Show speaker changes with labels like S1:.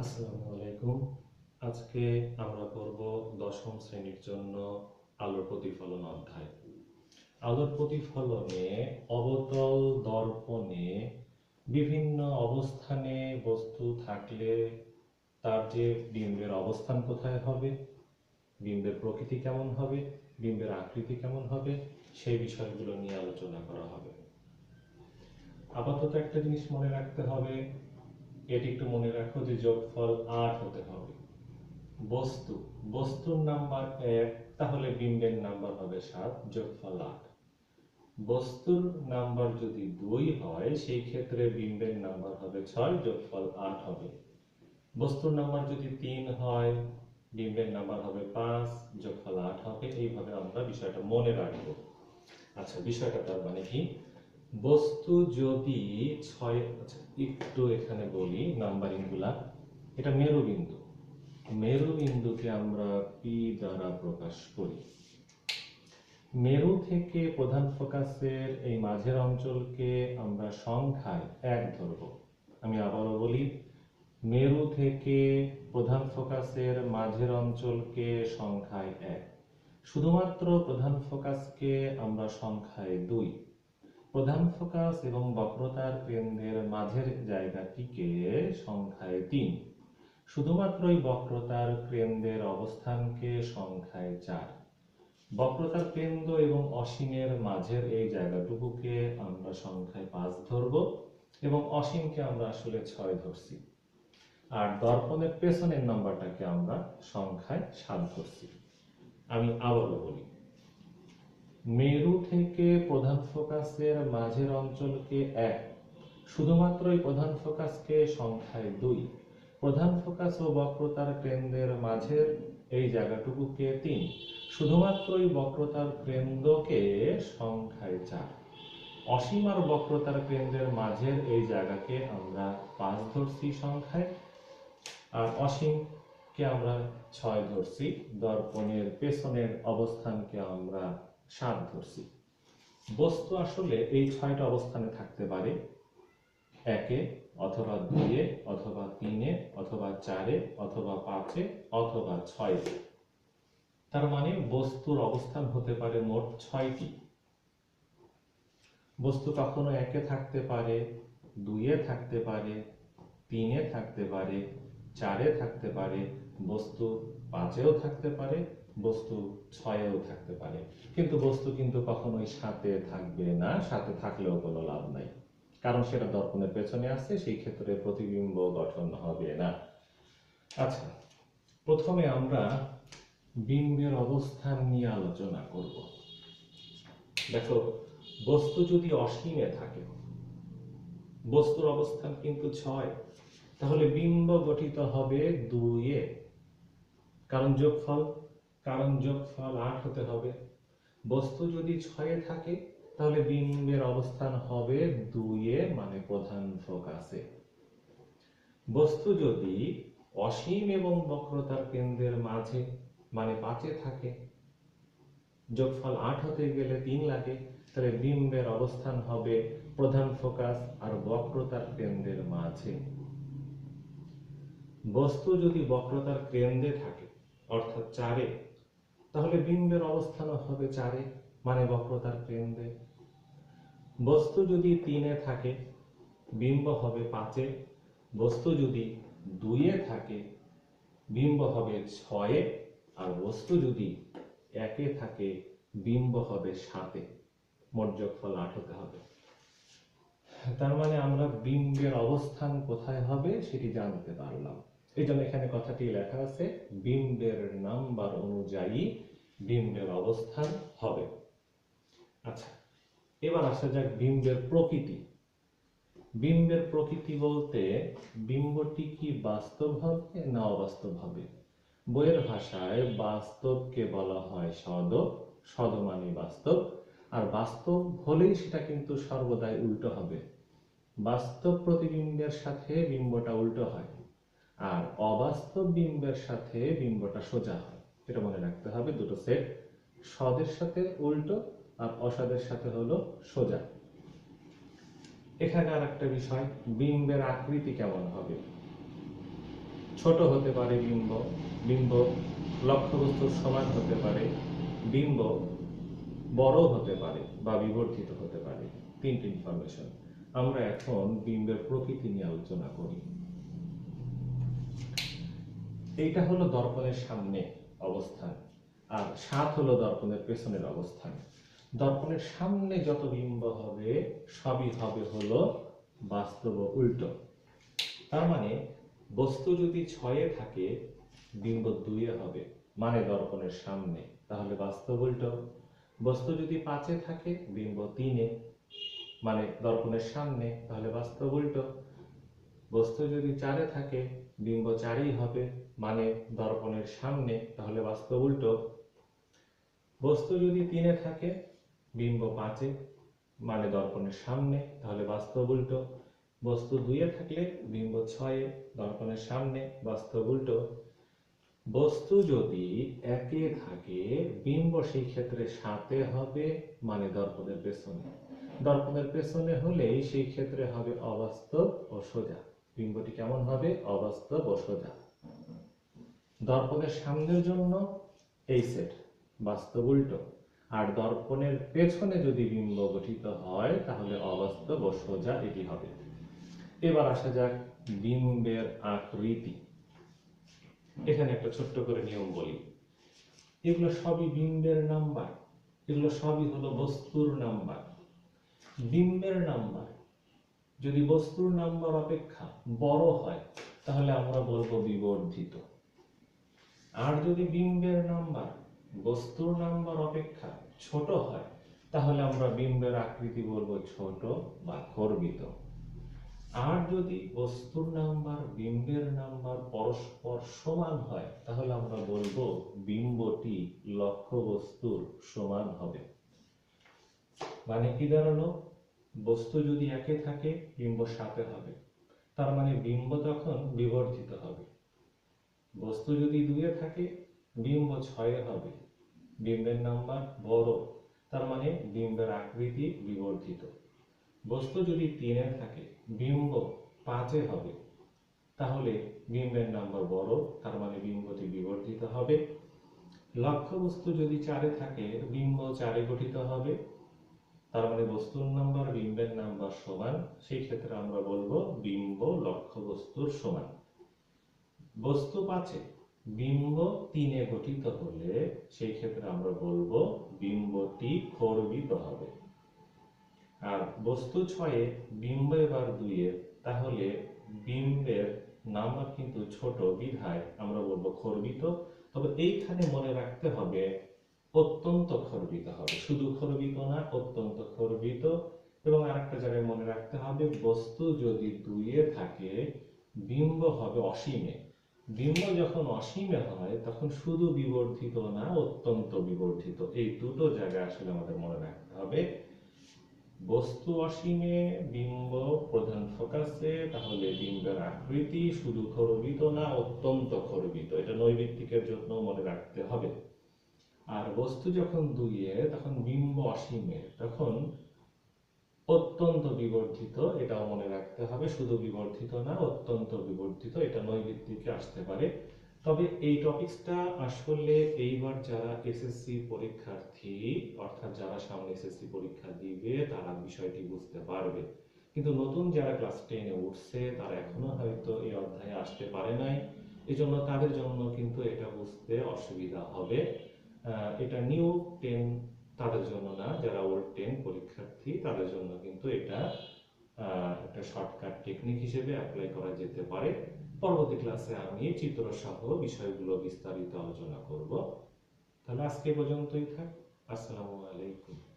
S1: আসসালামু আলাইকুম। আজকে আমরা পড়ব দশম শ্রেণির জন্য আলোর প্রতিফলন অধ্যায়। আলোর প্রতিফলনে অবতল দর্পণে বিভিন্ন অবস্থানে বস্তু থাকলে তার যে বিম্বের অবস্থান কোথায় হবে বিম্বের প্রকৃতি কেমন হবে বিম্বের আকৃতি কেমন হবে, সেই বিষয়গুলো নিয়ে আলোচনা করা হবে। আপাতত একটা জিনিস মনে রাখতে হবে এটি একটু মনে রাখো যে যোগফল আট হতে হবে। বস্তু, বস্তুর নাম্বার এক, তাহলে বিম্বের নাম্বার হবে সাত, যোগফল আট। বস্তুর নাম্বার যদি দুই হয়, সেই ক্ষেত্রে বিম্বের নাম্বার হবে ছয়, যোগফল আট হবে। বস্তুর নাম্বার যদি তিন হয় বিম্বের নাম্বার হবে পাঁচ, যোগফল আট হবে। এইভাবে আমরা বিষয়টা মনে রাখব। আচ্ছা বিষয়টা তার মানে কি? বস্তু যদি ছয় আচ্ছা একটু এখানে বলি নাম্বারিংগুলা। এটা মেরুবিন্দু মেরুবিন্দুকে আমরা পি দ্বারা প্রকাশ করি। মেরু থেকে প্রধান ফোকাসের এই মাঝের অঞ্চলকে আমরা সংখ্যায় এক ধরব। আমি আবারও বলি, মেরু থেকে প্রধান ফোকাসের মাঝের অঞ্চলকে সংখ্যায় এক। শুধুমাত্র প্রধান ফোকাসকে আমরা সংখ্যায় দুই। প্রধান ফোকাস এবং বক্রতার কেন্দ্রের মাঝের জায়গাটিকে সংখ্যায় তিন। শুধুমাত্র এই বক্রতার কেন্দ্রের অবস্থানকে সংখ্যায় চার। বক্রতার কেন্দ্র এবং অসীমের মাঝের এই জায়গাটুকুকে আমরা সংখ্যায় পাঁচ ধরব এবং অসীমকে আমরা আসলে ছয় ধরছি। আর দর্পণের পেছনের নাম্বারটাকে আমরা সংখ্যায় সাত ধরছি। আমি আবারও বলি মেরু থেকে প্রধান ফোকাসের মাঝের অঞ্চলকে এক, শুধুমাত্র এই প্রধান ফোকাসকে সংখ্যায় দুই। প্রধান ফোকাস ও বক্রতার কেন্দ্রের মাঝের এই জায়গাটুকুকে তিন, শুধুমাত্র এই বক্রতার কেন্দ্রকে সংখ্যায় চার। অসীম আর বক্রতার কেন্দ্রের মাঝের এই জায়গাকে আমরা পাঁচ ধরছি সংখ্যায়, আর অসীমকে আমরা ছয় ধরছি। দর্পণের পেছনের অবস্থানকে আমরা সাত ধরছি। বস্তু আসলে এই ছয়টা অবস্থানে থাকতে পারে। একে অথবা দুইয়ে অথবা তিনে, অথবা চারে, অথবা পাঁচে, অথবা ছয়ে তার মানে বস্তুর অবস্থান হতে পারে মোট ছয়টি। বস্তু কখনো একে থাকতে পারে দুইয়ে থাকতে পারে, তিনে থাকতে পারে, চারে থাকতে পারে, বস্তু পাঁচেও থাকতে পারে বস্তু ছয়েও থাকতে পারে। কিন্তু বস্তু কিন্তু কখনোই সাথে থাকবে না, সাথে থাকলেও কোনো লাভ নাই। কারণ সেটা দর্পণের পেছনে আছে, সেই ক্ষেত্রে প্রতিবিম্ব গঠন হবে না। আচ্ছা প্রথমে আমরা বিম্বের অবস্থান নিয়ে আলোচনা করব। দেখো, বস্তু যদি অসীমে থাকে, বস্তুর অবস্থান কিন্তু ছয়, তাহলে বিম্ব গঠিত হবে দুইয়ে। কারণ যোগফল কারণ যোগফল আট হতে হবে। বস্তু যদি ছয়ে থাকে, তাহলে বিম্বের অবস্থান হবে দুইয়ে মানে প্রধান ফোকাসে বস্তু যদি অসীম এবং বক্রতার কেন্দ্রের মাঝে মানে পাঁচে থাকে যোগফল আট হতে গেলে তিন লাগে, তাহলে বিম্বের অবস্থান হবে প্রধান ফোকাস আর বক্রতার কেন্দ্রের মাঝে। বস্তু যদি বক্রতার কেন্দ্রে থাকে অর্থাৎ চারে। তাহলে বিম্বের অবস্থান হবে চারে মানে বক্রতার কেন্দ্রে। বস্তু যদি তিনে থাকে, বিম্ব হবে পাঁচে। বস্তু যদি দুইয়ে থাকে, বিম্ব হবে ছয়ে। আর বস্তু যদি একে থাকে, বিম্ব হবে সাতে। মোট যোগফল আট হতে হবে। তার মানে আমরা বিম্বের অবস্থান কোথায় হবে সেটি জানতে পারলাম। এই জন্য এখানে কথাটি লেখা আছে বিম্বের নাম্বার অনুযায়ী বিম্বের অবস্থান হবে। আচ্ছা এবার আসা যাক বিম্বের প্রকৃতি। বিম্বের প্রকৃতি বলতে বিম্বটি কি বাস্তব হবে না অবাস্তব হবে? বইয়ের ভাষায় বাস্তবকে বলা হয় সদ সদ মানে বাস্তব, আর বাস্তব হলেই সেটা কিন্তু সর্বদাই উল্টো হবে। বাস্তব প্রতিবিম্বের সাথে বিম্বটা উল্টো হয়। আর অবাস্তব বিম্বের সাথে বিম্বটা সোজা হয়। এটা মনে রাখতে হবে, দুটো সেট। সদের সাথে উল্টো আর অসাদের সাথে হলো সোজা। এখানে আর একটা বিষয়, বিম্বের আকৃতি কেমন হবে? ছোট হতে পারে বিম্ব বিম্ব লক্ষ্যবস্তুর সমান হতে পারে, বিম্ব বড় হতে পারে বা বিবর্ধিত হতে পারে। তিনটি ইনফরমেশন আমরা এখন বিম্বের প্রকৃতি নিয়ে আলোচনা করি। এইটা হলো দর্পণের সামনে অবস্থান, আর সাত হলো দর্পণের পেছনের অবস্থান। দর্পণের সামনে যত বিম্ব হবে, সবই হবে হলো বাস্তব উল্টো। তার মানে বস্তু যদি ছয়ে থাকে, বিম্ব দুইয়ে হবে মানে দর্পণের সামনে, তাহলে বাস্তব উল্টো। বস্তু যদি পাঁচে থাকে, বিম্ব তিনে মানে দর্পণের সামনে, তাহলে বাস্তব উল্টো। বস্তু যদি চারে থাকে বিম্ব চারেই হবে মানে দর্পণের সামনে। তাহলে বাস্তব উল্টো। বস্তু যদি তিনে থাকে, বিম্ব পাঁচে মানে দর্পণের সামনে, তাহলে বাস্তব উল্টো। বস্তু দুইয়ে থাকলে বিম্ব ছয়ে, দর্পণের সামনে, বাস্তব উল্টো। বস্তু যদি একে থাকে, বিম্ব সেই ক্ষেত্রে সাতে হবে মানে দর্পণের পেছনে। দর্পণের পেছনে হলেই সেই ক্ষেত্রে হবে অবাস্তব ও সোজা। বিম্বটি কেমন হবে? অবাস্তব ও সোজা। দর্পণের সামনের জন্য এই সেট বাস্তব উল্টো। আর দর্পণের পেছনে যদি বিম্ব গঠিত হয়, তাহলে অবাস্তব ও সোজা এটি হবে। এবার আসা যাক বিম্বের আকৃতি। এখানে একটা ছোট্ট করে নিয়ম বলি। এগুলো সবই বিম্বের নাম্বার। এগুলো সবই হলো বস্তুর নাম্বার। বিম্বের নাম্বার। যদি বস্তুর নাম্বার অপেক্ষা বড় হয়, তাহলে আমরা বলব বিবর্ধিত। আর যদি বিম্বের নাম্বার, বস্তুর নাম্বার অপেক্ষা ছোট হয়, তাহলে আমরা বিম্বের আকৃতি বলব ছোট বা খর্বিত। আর যদি বস্তুর নাম্বার, বিম্বের নাম্বার পরস্পর সমান হয়, তাহলে আমরা বলব বিম্বটি লক্ষ্য বস্তুর সমান হবে। মানে কি দাঁড়াল? বস্তু যদি একে থাকে, বিম্ব সাথে হবে। তার মানে বিম্ব তখন বিবর্ধিত হবে। বস্তু যদি দুইয়ে থাকে, বিম্ব ছয়ে হবে। বিম্বের নাম্বার বড়, তার মানে বিম্বের আকৃতি বিবর্ধিত বস্তু যদি তিনে থাকে, বিম্ব পাঁচে হবে। তাহলে বিম্বের নাম্বার বড়, তার মানে বিম্বটি বিবর্ধিত হবে। লক্ষ্য বস্তু যদি চারে থাকে, বিম্ব চারে গঠিত হবে। তার মানে বস্তুর নাম্বার, বিম্বের নাম্বার সমান, সেই ক্ষেত্রে আমরা বলব বিম্ব লক্ষ্য বস্তুর সমান। বস্তু পাঁচে, বিম্ব তিনে গঠিত হলে সেই ক্ষেত্রে আমরা বলব বিম্বটি খর্বিত হবে। আর বস্তু ছয়ে, বিম্ব এবার দুইয়ে, তাহলে বিম্বের নাম্বার কিন্তু ছোট বিধায় আমরা বলব খর্বিত। তবে এইখানে মনে রাখতে হবে অত্যন্ত খর্বিত হবে। শুধু খর্বিত না, অত্যন্ত খর্বিত। এবং আরেকটা জায়গায় মনে রাখতে হবে, বস্তু যদি দুইয়ে থাকে, বিম্ব হবে অসীমে। বিম্ব যখন অসীমে হয়, তখন শুধু বিবর্ধিত না, অত্যন্ত বিবর্ধিত। এই দুটো জায়গায় আসলে আমাদের মনে রাখতে হবে, বস্তু অসীমে বিম্ব প্রধান ফোকাসে তাহলে বিম্বের আকৃতি শুধু খরবিত না, অত্যন্ত খরবিত। এটা নৈবিত্তিকের জন্য মনে রাখতে হবে। আর বস্তু যখন দুইয়ে তখন বিম্ব অসীমে তখন অত্যন্ত বিবর্ধিত, এটাও মনে রাখতে হবে, শুধু বিবর্ধিত না, অত্যন্ত বিবর্ধিত, এটা নৈবিত্তিকে আসতে পারে। তবে এই টপিকসটা আসলে এইবার যারা এসএসসি পরীক্ষার্থী, অর্থাৎ যারা সামনে এসএসসি পরীক্ষা দিবে, তারা বিষয়টি বুঝতে পারবে। কিন্তু নতুন যারা ক্লাস টেনে উঠছে, তারা এখনও হয়তো এই অধ্যায়ে আসতে পারে নাই। এজন্য তাদের জন্য কিন্তু এটা বুঝতে অসুবিধা হবে। এটা নিউ টেন তাদের জন্য না, যারা ওল্ড টেন পরীক্ষার্থী, তাদের জন্য কিন্তু এটা একটা শর্টকাট টেকনিক হিসেবে অ্যাপ্লাই করা যেতে পারে। পরবর্তী ক্লাসে আমি চিত্র সহ বিষয়গুলো বিস্তারিত আলোচনা করব। তাহলে আজকে পর্যন্তই থাক। আসসালামু আলাইকুম।